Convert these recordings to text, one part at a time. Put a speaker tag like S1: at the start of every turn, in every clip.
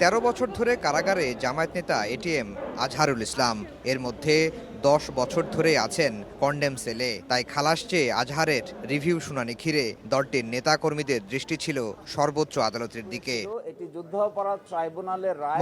S1: তেরো বছর ধরে কারাগারে জামায়াত নেতা এটিএম আজহারুল ইসলাম। এর মধ্যে দশ বছর ধরে আছেন কন্ডেম সেলে। তাই খালাস চেয়ে আজহারের রিভিউ শুনানি ঘিরে দলটির নেতাকর্মীদের দৃষ্টি ছিল সর্বোচ্চ আদালতের দিকে।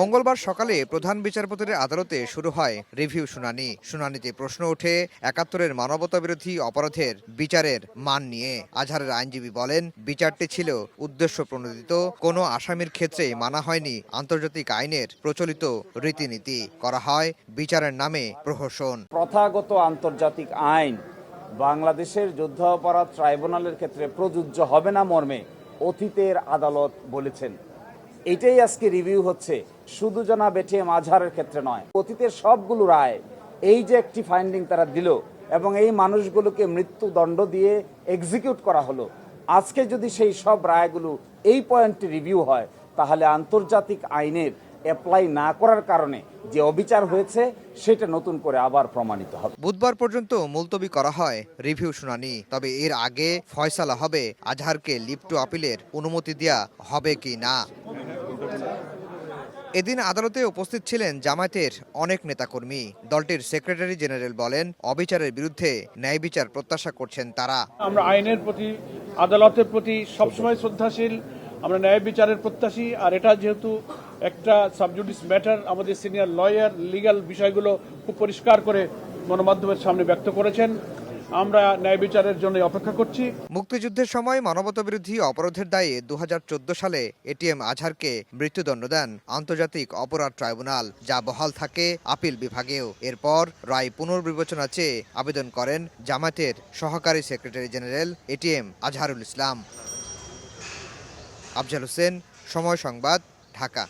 S1: মঙ্গলবার সকালে প্রধান বিচারপতির আদালতে শুরু হয় রিভিউ শুনানি। শুনানিতে প্রশ্ন ওঠে একাত্তরের মানবতা বিরোধী অপরাধের বিচারের মান নিয়ে। আজহারের আইনজীবী বলেন বিচারটি ছিল উদ্দেশ্য প্রণোদিত কোনো আসামির ক্ষেত্রে মানা হয়নি আন্তর্জাতিক আইনের প্রচলিত রীতিনীতি। করা হয় বিচারের নামে প্রহসন।
S2: প্রথাগত আন্তর্জাতিক আইন বাংলাদেশের যুদ্ধাপরাধ ট্রাইব্যুনালের ক্ষেত্রে প্রযোজ্য হবে না মর্মে অতীতের আদালত বলেছেন। এটাই আজকে রিভিউ হচ্ছে, শুধু জনা বেঠে মাঝারের ক্ষেত্রে নয়, অতীতের সবগুলো রায়, এই যে একটি ফাইন্ডিং তারা দিল এবং এই মানুষগুলোকে মৃত্যুদণ্ড দিয়ে এক্সিকিউট করা হলো, আজকে যদি সেই সব রায়গুলো এই পয়েন্টে রিভিউ হয়, তাহলে আন্তর্জাতিক আইনের অ্যাপ্লাই না করার কারণে যে অবিচার হয়েছে সেটা নতুন করে আবার প্রমাণিত হবে।
S1: বুধবার পর্যন্ত মুলতবি করা হয় রিভিউ শুনানি তবে এর আগে ফয়সালা হবে। আজহারকে লিপ্ট আপিলের অনুমতি দেয়া হবে কি না? এদিন আদালতে উপস্থিত ছিলেন জামায়াতের অনেক নেতাকর্মী। দলটির সেক্রেটারি জেনারেল বলেন অবিচারের বিরুদ্ধে ন্যায় বিচার প্রত্যাশা করছেন তারা।
S3: আমরা আইনের প্রতি আদালতের প্রতি সবসময় শ্রদ্ধাশীল আমরা ন্যায় বিচারের প্রত্যাশী আর এটা যেহেতু একটা সাবজুডিস ম্যাটার আমাদের সিনিয়র লয়ার লিগ্যাল বিষয়গুলো খুব পরিষ্কার করে গণমাধ্যমের সামনে ব্যক্ত করেছেন। আমরা ন্যায় বিচারের জন্য অপেক্ষা করছি।
S1: মুক্তিযুদ্ধের সময় মানবতাবিরোধী অপরাধের দায়ে দুহাজার চোদ্দ সালে এটিএম আজহারকে মৃত্যুদণ্ড দেন আন্তর্জাতিক অপরাধ ট্রাইব্যুনাল, যা বহাল থাকে আপিল বিভাগেও। এরপর রায় পুনর্বিবেচনা চেয়ে আবেদন করেন জামায়াতের সহকারী secretary general ATM Azharul Islam. Afzal Hossain, Somoy Sangbad, Dhaka.